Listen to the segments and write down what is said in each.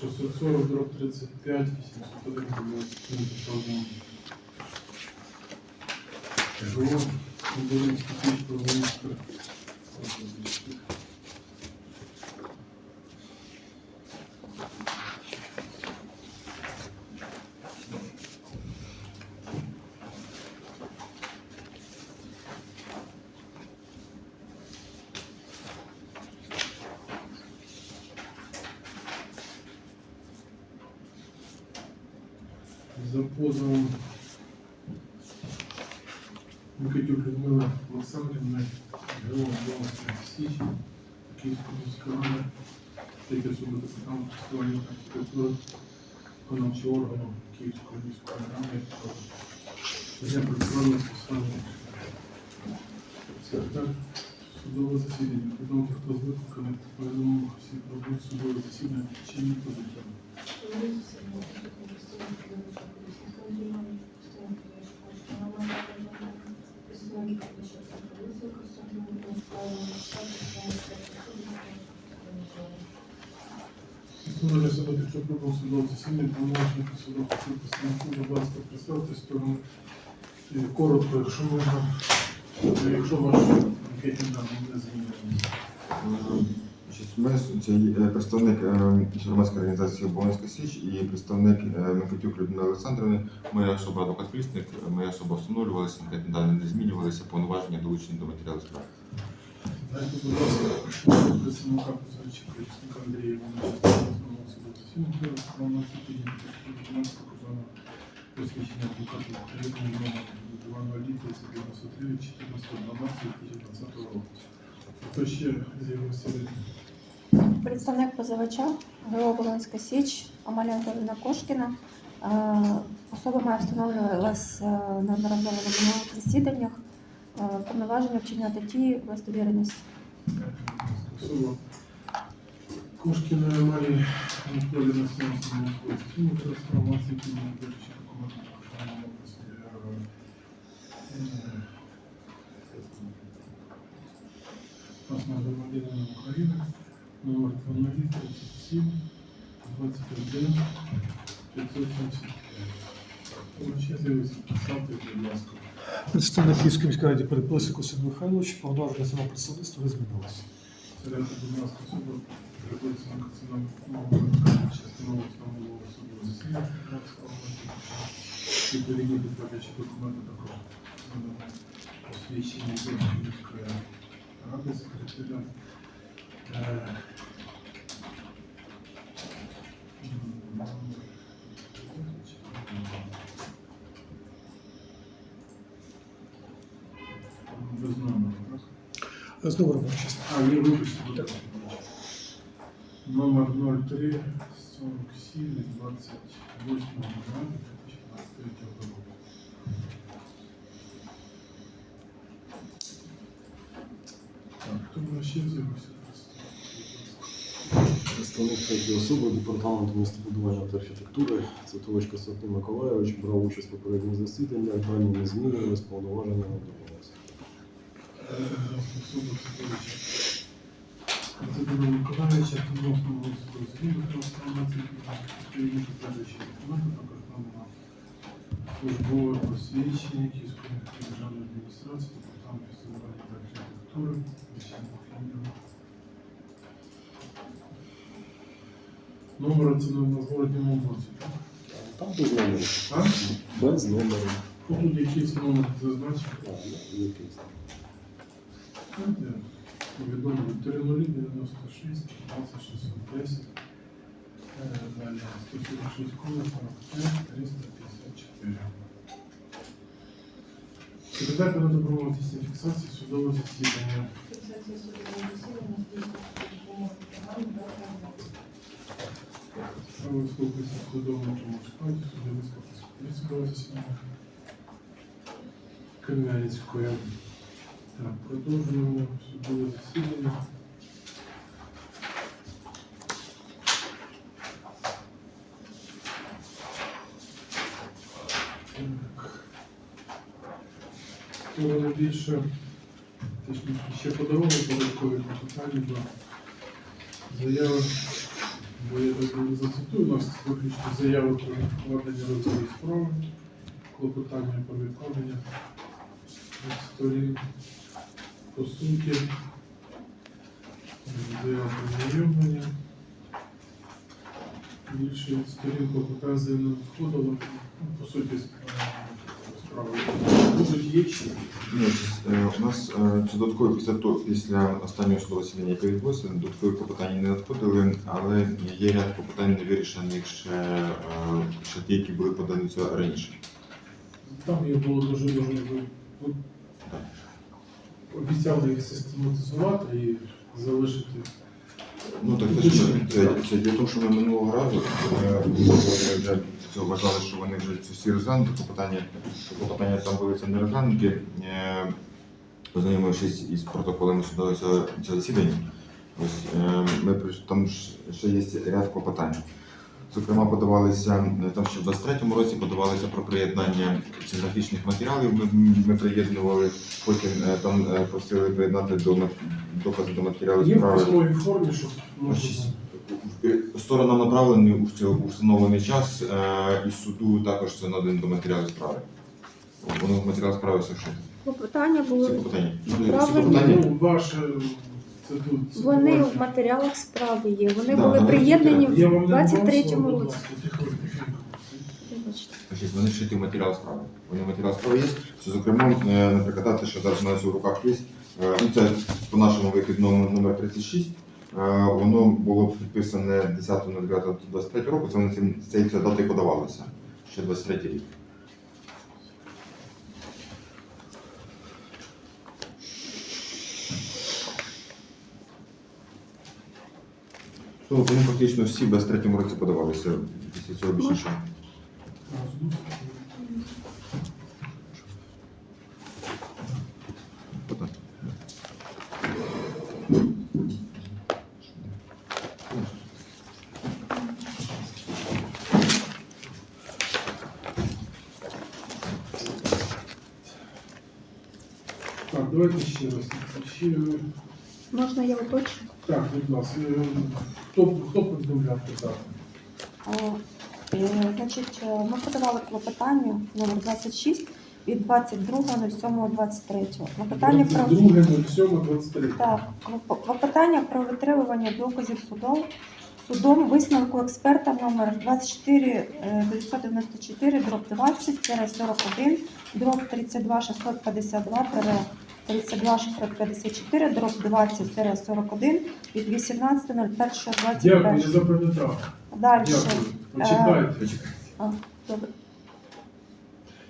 640 дроб 35, 801 21 ГО, Волинський піч, Волинська. За позовом Микитюк Людмила Олександрівна, ГО Волинська Січ, Київська міська рада, третя особа департаменту фестивалю архітектури, виконавчого органу Київської міської ради, я працювала спеціально секретар судового засідання. Повідомити, хто з викликаних повідомив всі про судове засідання чи ні позиція. Стосовно себе, якщо пробував судове засідання, повноваження судового представнику, будь ласка, представте сторону. І Коротко, якщо можна, е, якщо ваш анкетні дані не змінюється. Ми є представник е, громадської організації Оболонська Січ і представник е, Микитюк Людмила Олександрівни. Моя особа адвокат-прісник, моя особа встановлювалася, дані не змінювалися, повноваження долучені до матеріалу справи. Дайте, будь ласка, представника позивача, представника Андрія Івановича, основного документів показано посвідчення адвоката України номер 203 14 12 2020 року. Хто ще з'явився? Представник позивача ГО Волинська Січ Амалія Анатолійовна Кошкіна. Е, Особа має встановлювалась е, неодноразово на минулих засіданнях. Е, Повноваження вчиняти дії без довіреності. Анатоліївна Сімонова Сімонова трансформації. Паспорт громадянина України, номер 0037 21 575. Тому ще з'явився, представте, будь ласка. Представник Київської міської ради Переписик Василь Михайлович, повноваження самого представництва не змінилося. Порядок, будь ласка, суду приходиться на національному частину основного суду засідання відповідні підтверджуючі документи також надано освідчення Київської ради секретаря. Е, м, Без номеру, так? З номером чесно. А, не вибачте, будь ласка. Номер 03 47 28 року. Так, хто ще з'явився? Представник третьої особи департаменту містобудування та архітектури Цитович Константин Миколайович брав участь в попередніх засіданнях, дані не змінювалися, повноваження не Цитовича. Константина Миколаївича, відносно суду згідно трансформації, відповідні підтверджуючі документи, також надано службове посвідчення Київської державної адміністрації, департамент містобудування та архітектури, Вічного фонду. Номер це на городньому боці. так? Там без номеру. А? Без номеру. Ну, Тут якийсь номер зазначив. Так, ну, якийсь. Повідомлення 3096, 2610, е, далі 146 кола, 45, 354. Секретар на добровольній фіксації судового засідання. Справи слухається в судовому складі, судового засідання. Кам'янецької. Так, продовжуємо судове засідання. Так. Сторону більше точніше, ще по дорогу податкові клопотання до заяви бо я так не зацитую, у нас виключно заяви про відкладення розгляду справи, клопотання про відкладення сторін по суті, заява про знайомлення. Більше сторін показує нам надходило. Ну, По суті, справа. Будуть є ще. Ні, е, у нас е, це додаткові після після останнього судового засідання, яке відбулося, додаткові клопотання не надходили, але є ряд клопотань не вирішених ще, е, ще ті, які були подані раніше. Там їх було дуже дуже ви обіцяли їх систематизувати і залишити. Ну так це, ж це, це діло в що ми минулого разу вже це вважали, що вони вже ці всі розглянуті, клопотання, клопотання там були не розглянуті. Е, Познайомившись із протоколами судового цього, цього засідання, ось е, ми там ще є ряд клопотань. Зокрема, подавалися е, там ще в 23-му році подавалися про приєднання цінографічних матеріалів. Ми, ми приєднували, потім е, там просили приєднати до докази до матеріалів Є в справи. письмовій формі, щоб можна Сторонам направлені у встановлений час е, і суду також це наданий до матеріалів справи. Воно в матеріал справи все вшито. Клопотання Всі були питання. Направлені. Ну, ваше це тут. вони в матеріалах справи є. Вони Да, були да, приєднані Я в вам не давав 23-му слово, будь році. ласка, тихо, тихенько. Вибачте. Значить, вони вшиті в матеріал справи. Вони в матеріал справи є. Що, зокрема, е, наприклад, те, що зараз у нас у руках є, е, ну, це по нашому вихідному номер 36. Воно було підписане 10.09.23 року. Це цим- з цією подавалося. Ще 23 рік. Ну, вони фактично всі в 23 році подавалися. Після цього більше давайте ще раз. Ще, Можна я уточню? так, будь ласка, е, хто, хто повідомляв питання? Е, е, Значить, е, ми подавали клопотання номер 26 від 22.07.23. Клопотання про 22, 07, 23. Так, клоп- клопотання про витримування доказів судом, судом висновку експерта номер 24 е, 994 дроб 20 41 дроб 32 652 32 654 дроб 20 41 від 18.01.21. Дякую, я запам'ятав. Далі. Дякую. Почекайте. А, добре.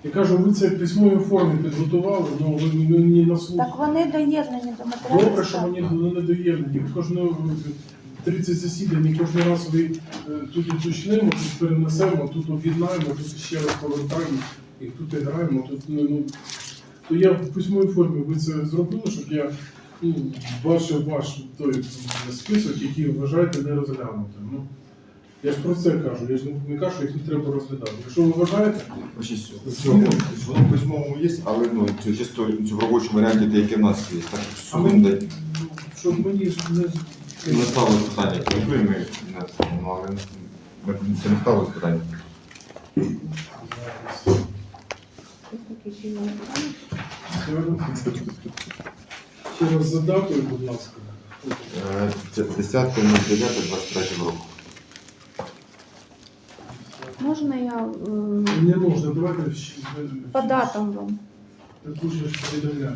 Я кажу, ви це в письмовій формі підготували, але ви мені на слух. Так вони доєднані до матеріалів. Добре, що справи. вони не доєднані. Кожного 30 засідань, і кожен раз ви е, тут уточнимо, тут перенесемо, тут об'єднаємо, тут ще раз повертаємо, і тут і граємо. Тут, ну, ну, то я в письмовій формі ви це зробили, щоб я ну, бачив ваш той список, який вважаєте не розглянути. Ну, я ж про це кажу, я ж не, не кажу, що їх не треба розглядати. Якщо ви вважаєте, Значить, воно в письмовому є, але ну, це чисто це в робочому варіанті, те, яке в нас є. Так, а судом мені, ну, щоб мені ж не не ставили питання, коли ми не ну, але ми це не ставили питання. Ще раз за датою, будь ласка. Е, Це 10.09.23 року. Можна я е, Не можна, давайте ще по датам вам? ж.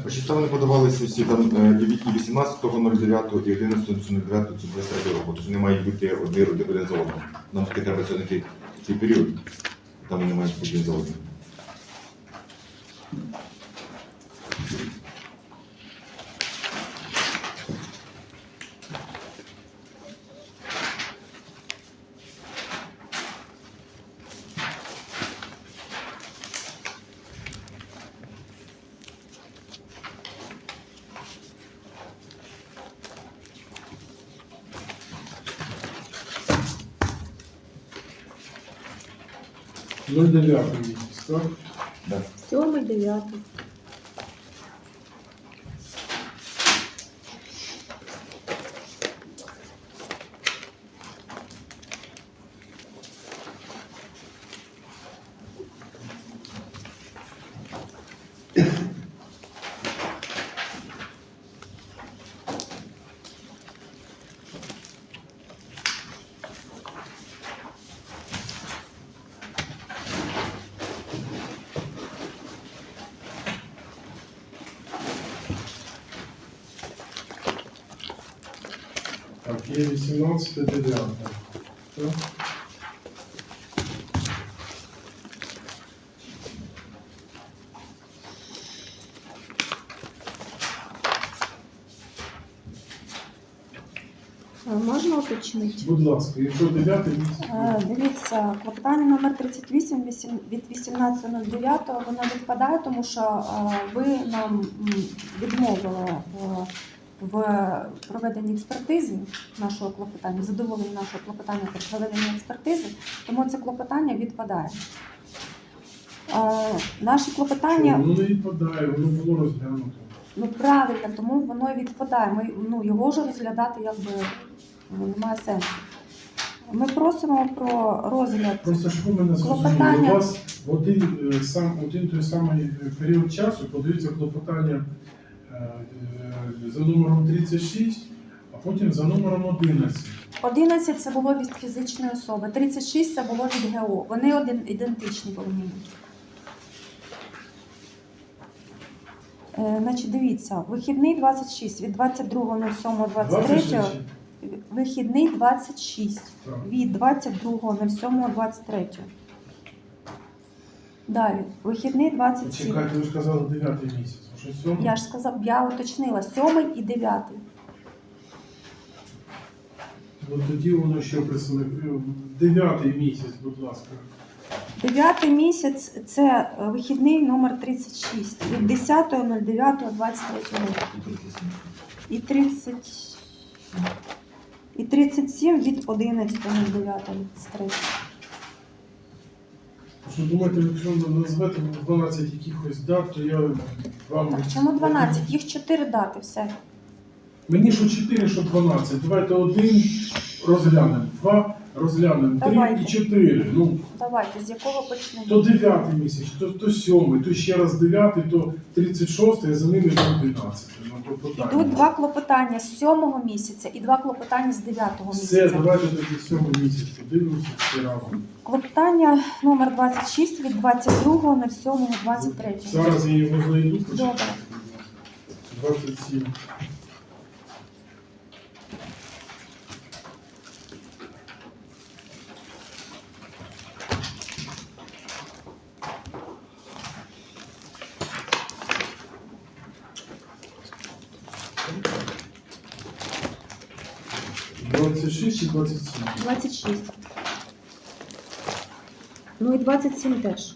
Значить, там вони подавалися всі там е, і від- і 18.09, і 11.09 це 23 року. Тож вони мають бути один один за одним. Нам таки треба все-таки цей період. Там вони мають бути один за одним. Ноль дев'ятий місяць, так? Да. Сьомий, дев'ятий. Є 18 9. Так? Можна уточнити? Будь ласка, якщо 9 місяць. Е, Дивіться, клопотання номер 38 вісім- від 18.09 воно відпадає, тому що е, ви нам відмовили е, в проведенні експертизи нашого клопотання, задоволені нашого клопотання про проведення експертизи, тому це клопотання відпадає. Е, Наші клопотання Воно не відпадає, воно було розглянуто. Ну правильно, тому воно і відпадає. Ми ну його ж розглядати якби ну, немає сенсу. Ми просимо про розгляд. Просто щоб ви мене зрозуміли, Клопотання. у вас в один, е, сам, один той самий період часу подається клопотання за номером 36, а потім за номером 11. 11 це було від фізичної особи, 36 це було від ГО. Вони один ідентичні повинні бути. Е, значить, дивіться, вихідний 26 від 22.07.23, 26? вихідний 26 Так. від 22.07.23. Далі, вихідний 27. Чекайте, ви ж казали 9 місяць. Що 7? Я ж сказав, я уточнила, сьомий і дев'ятий. От тоді воно ще представник. 9 місяць, будь ласка. Дев'ятий місяць це е, вихідний номер 36 від 10.09.23 року. І 30 і 37 від 11.09.23. Що думаєте, якщо ви назвете 12 якихось дат, то я вам. Так, чому 12? Їх 4 дати, все. Мені що 4, що 12. Давайте один розглянемо, два розглянемо, три Давайте. і чотири. Ну, Давайте, з якого почнемо? то 9 місяць, то, то 7, то ще раз 9, то 36, а за ними йде 11. Ну, то питання. Йдуть два клопотання з 7 місяця і два клопотання з 9 Все, місяця. давайте тоді 7 місяць подивимося всі разом. Клопотання номер 26 від 22.07.23. Зараз я його знайду. Добре. 27. Двадцять шість чи двадцять сім? 26. Ну і 27 теж.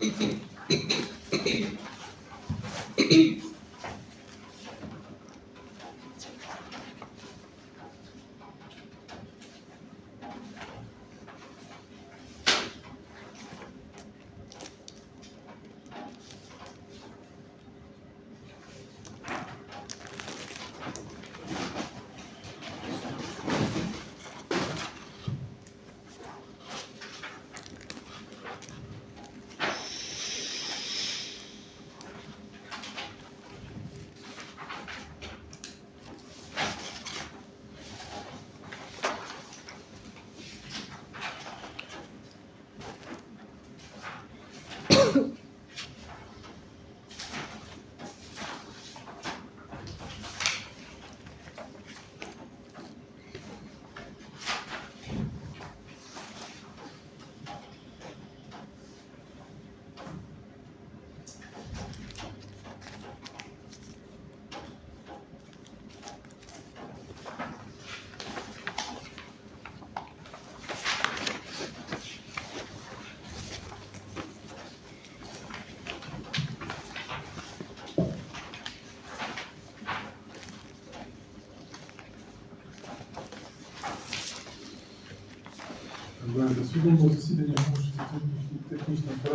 Thank you. Далі судового засідання може